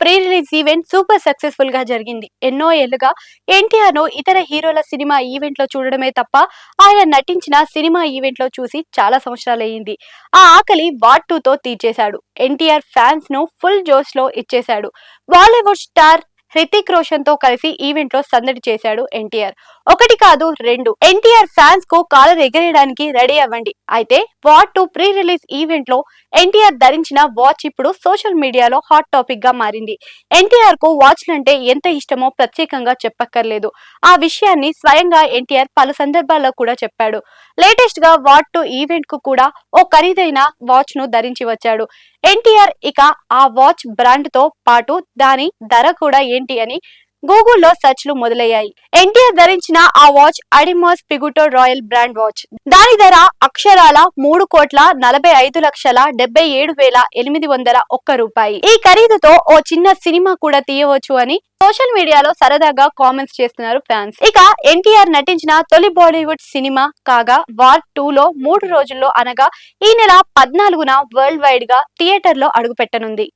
Pre release event super సక్సెస్ఫుల్గా జరిగింది. ఎన్నో ఏళ్ళుగా ఎన్టీఆర్ను ఇతర హీరోల సినిమా ఈవెంట్లో చూడడమే తప్ప ఆయన నటించిన సినిమా ఈవెంట్లో చూసి చాలా సంవత్సరాలు అయ్యింది ఆ ఆకలి వాట్ టూ తో తీర్చేశాడు. ఎన్టీఆర్ ఫ్యాన్స్ను ఫుల్ జోష్లో ఇచ్చేశాడు. బాలీవుడ్ స్టార్ హృతిక్ రోషన్తో కలిసి ఈవెంట్లో సందడి చేశాడు ఎన్టీఆర్. ఒకటి కాదు రెండు. ఎన్టీఆర్ ఫ్యాన్స్కు కాలర్ ఎగరేయడానికి రెడీ అవ్వండి. అయితే వాట్ టు ప్రీ రిలీజ్ ఈవెంట్లో ఎన్టీఆర్ ధరించిన వాచ్ ఇప్పుడు సోషల్ మీడియాలో హాట్ టాపిక్గా మారింది. ఎన్టీఆర్కు వాచ్లు అంటే ఎంత ఇష్టమో ప్రత్యేకంగా చెప్పక్కర్లేదు. ఆ విషయాన్ని స్వయంగా ఎన్టీఆర్ పలు సందర్భాల్లో కూడా చెప్పాడు. లేటెస్ట్గా వాట్ టు ఈవెంట్కు కూడా ఓ ఖరీదైన వాచ్ను ధరించి వచ్చాడు. ఎన్టీఆర్ ఇక ఆ వాచ్ బ్రాండ్తో పాటు దాని ధర కూడా ఏంటి అని గూగుల్లో సెర్చ్లు మొదలయ్యాయి. ఎన్టీఆర్ ధరించిన ఆ watch Audemars Piguet royal brand watch. దాని ధర అక్షరాల మూడు కోట్ల నలభై ఐదు లక్షల డెబ్బై ఏడు వేల ఎనిమిది వందల ఒక్క రూపాయి. ఈ ఖరీదుతో ఓ చిన్న సినిమా కూడా తీయవచ్చు అని సోషల్ మీడియాలో సరదాగా కామెంట్స్ చేస్తున్నారు ఫ్యాన్స్. ఇక ఎన్టీఆర్ నటించిన తొలి బాలీవుడ్ సినిమా కాగా వార్ టూ లో మూడు రోజుల్లో అనగా ఈ నెల పద్నాలుగున వరల్డ్ వైడ్గా థియేటర్లో అడుగుపెట్టనుంది.